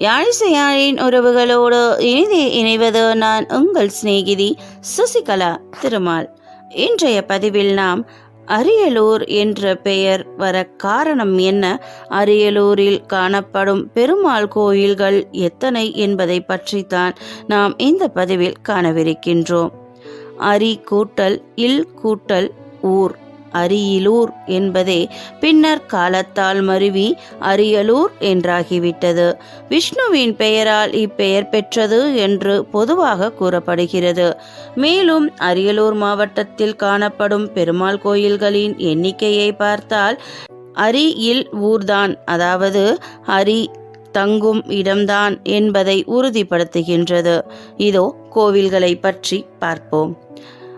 யாழிசையாழின் உறவுகளோடு இனிதே இணைவது நான் உங்கள் சிநேகிதி சசிகலா திருமால். இன்றைய பதிவில் நாம் அரியலூர் என்ற பெயர் வர காரணம் என்ன? அரியலூரில் காணப்படும் பெருமாள் கோயில்கள் எத்தனை என்பதை பற்றித்தான் நாம் இந்த பதிவில் காணவிருக்கின்றோம். அரி கூட்டல் இல் கூட்டல் ஊர். அரியிலூர் என்பதே பின்னர் காலத்தால் மருவி அரியலூர் என்றாகிவிட்டது. விஷ்ணுவின் பெயரால் இப்பெயர் பெற்றது என்று பொதுவாக கூறப்படுகிறது. மேலும் அரியலூர் மாவட்டத்தில் காணப்படும் பெருமாள் கோயில்களின் எண்ணிக்கையை பார்த்தால் அரியில் ஊர்தான் அதாவது அரி தங்கும் இடம்தான் என்பதை உறுதிப்படுத்துகின்றது. இதோ கோவில்களை பற்றி பார்ப்போம்.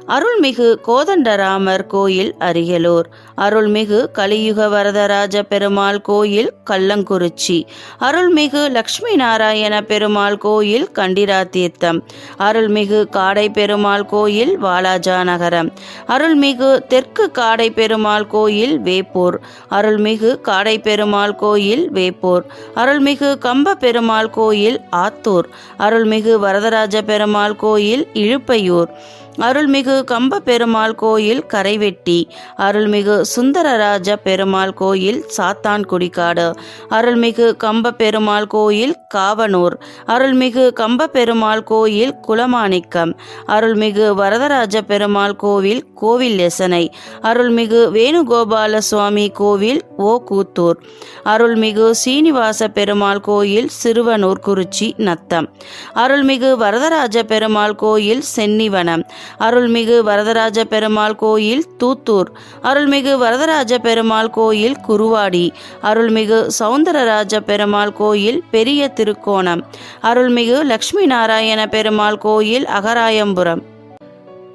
அருள்மிகு கோதண்டராமர் கோயில் அரியலூர். அருள்மிகு கலியுக வரதராஜ பெருமாள் கோயில் கள்ளங்குறிச்சி. அருள்மிகு லக்ஷ்மி நாராயண பெருமாள் கோயில் கண்டிராத்தீர்த்தம் அருள்மிகு காடை பெருமாள் கோயில் வாலாஜா நகரம் அருள்மிகு தெற்கு காடை பெருமாள் கோயில் வேப்பூர். அருள்மிகு காடை பெருமாள் கோயில் வேப்பூர். அருள்மிகு கம்ப பெருமாள் கோயில் ஆத்தூர். அருள்மிகு வரதராஜ பெருமாள் கோயில் இழுப்பையூர். அருள்மிகு கம்ப பெருமாள் கோயில் கரைவெட்டி அருள்மிகு சுந்தரராஜ பெருமாள் கோயில் சாத்தான்குடிக்காடு அருள்மிகு கம்ப பெருமாள் கோயில் காவனூர் அருள்மிகு கம்ப பெருமாள் கோயில் குலமாணிக்கம் அருள்மிகு வரதராஜ பெருமாள் கோவில் கோவில் எசனை அருள்மிகு வேணுகோபால சுவாமி கோவில் ஓ கூத்தூர் அருள்மிகு சீனிவாச பெருமாள் கோயில் சிறுவனூர் குறிச்சி நத்தம் அருள்மிகு வரதராஜ பெருமாள் கோயில் சென்னிவனம் அருள்மிகு வரதராஜ பெருமாள் கோயில் தூத்தூர். அருள்மிகு வரதராஜ பெருமாள் கோயில் குருவாடி. அருள்மிகு சவுந்தரராஜ பெருமாள் கோயில் பெரிய திருக்கோணம். அருள்மிகு லக்ஷ்மி நாராயண பெருமாள் கோயில் அகராயம்புரம்.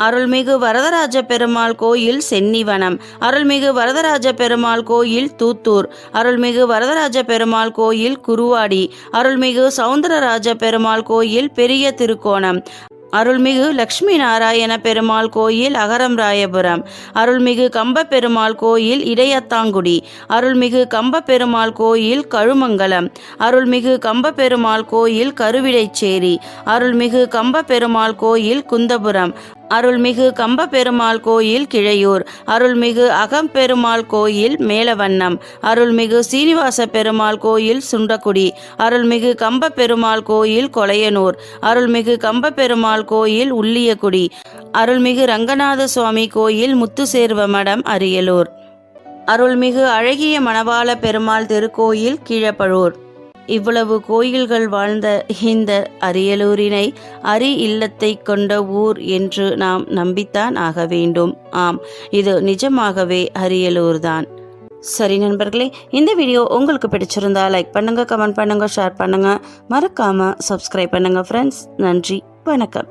அருள்மிகு வரதராஜ பெருமாள் கோயில் சென்னிவனம். அருள்மிகு வரதராஜ பெருமாள் கோயில் தூத்தூர். அருள்மிகு வரதராஜ பெருமாள் கோயில் குருவாடி. அருள்மிகு சவுந்தரராஜ பெருமாள் கோயில் பெரிய திருக்கோணம். அருள்மிகு லக்ஷ்மி நாராயண பெருமாள் கோயில் அகரம் ராயபுரம். அருள்மிகு கம்ப பெருமாள் கோயில் இடையத்தாங்குடி. அருள்மிகு கம்ப பெருமாள் கோயில் கழுமங்கலம். அருள்மிகு கம்ப பெருமாள் கோயில் கருவிடைச்சேரி. அருள்மிகு கம்ப பெருமாள் கோயில் குந்தபுரம். அருள்மிகு கம்பபெருமாள் கோயில் கிழையூர். அருள்மிகு அகம்பெருமாள் கோயில் மேலவண்ணம். அருள்மிகு சீனிவாச பெருமாள் கோயில் சுண்டக்குடி. அருள்மிகு கம்ப பெருமாள் கோயில் கொலையனூர். அருள்மிகு கம்பபெருமாள் கோயில் உள்ளியக்குடி. அருள்மிகு ரங்கநாத சுவாமி கோயில் முத்துசேர்வ மடம் அரியலூர். அருள்மிகு அழகிய மணவாள பெருமாள் திருக்கோயில் கீழப்பழூர். இவ்வளவு கோயில்கள் வாழ்ந்த இந்த அரியலூரினை அரி இல்லத்தை கொண்ட ஊர் என்று நாம் நம்பித்தான் ஆக வேண்டும். ஆம் இது நிஜமாகவே அரியலூர்தான். சரி நண்பர்களே இந்த வீடியோ உங்களுக்கு பிடிச்சிருந்தா லைக் பண்ணுங்கள் கமெண்ட் பண்ணுங்க ஷேர் பண்ணுங்கள் மறக்காமல் சப்ஸ்கிரைப் பண்ணுங்கள் ஃப்ரெண்ட்ஸ் நன்றி வணக்கம்.